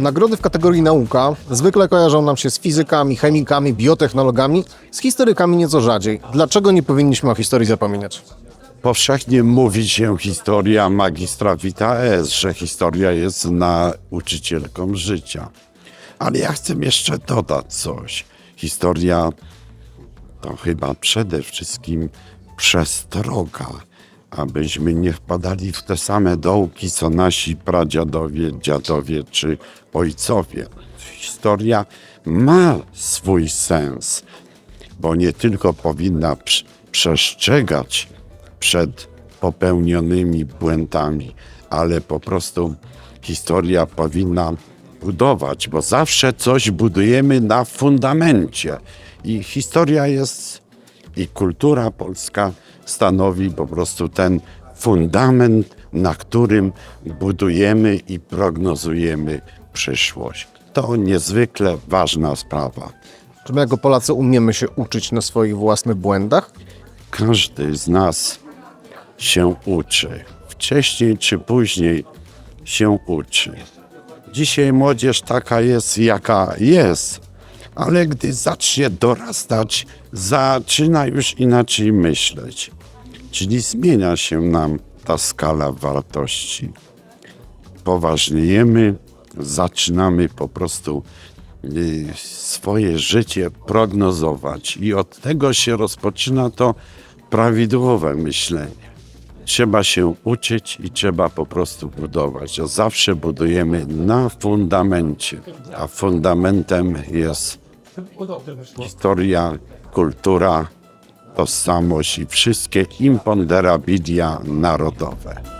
Nagrody w kategorii nauka zwykle kojarzą nam się z fizykami, chemikami, biotechnologami, z historykami nieco rzadziej. Dlaczego nie powinniśmy o historii zapominać? Powszechnie mówi się historia magistra vita es, że historia jest nauczycielką życia. Ale ja chcę jeszcze dodać coś. Historia to chyba przede wszystkim przestroga, abyśmy nie wpadali w te same dołki, co nasi pradziadowie, dziadowie czy ojcowie. Historia ma swój sens, bo nie tylko powinna prz- przestrzegać przed popełnionymi błędami, ale po prostu historia powinna budować, bo zawsze coś budujemy na fundamencie. I historia jest, i kultura polska stanowi po prostu ten fundament, na którym budujemy i prognozujemy przyszłość. To niezwykle ważna sprawa. Czy my jako Polacy umiemy się uczyć na swoich własnych błędach? Każdy z nas się uczy. Wcześniej czy później się uczy. Dzisiaj młodzież taka jest, jaka jest, ale gdy zacznie dorastać, zaczyna już inaczej myśleć. Czyli zmienia się nam ta skala wartości. Poważniejemy, zaczynamy po prostu y, swoje życie prognozować, i od tego się rozpoczyna to prawidłowe myślenie. Trzeba się uczyć i trzeba po prostu budować. Zawsze budujemy na fundamencie, a fundamentem jest historia, kultura, tożsamość i wszystkie imponderabilia narodowe.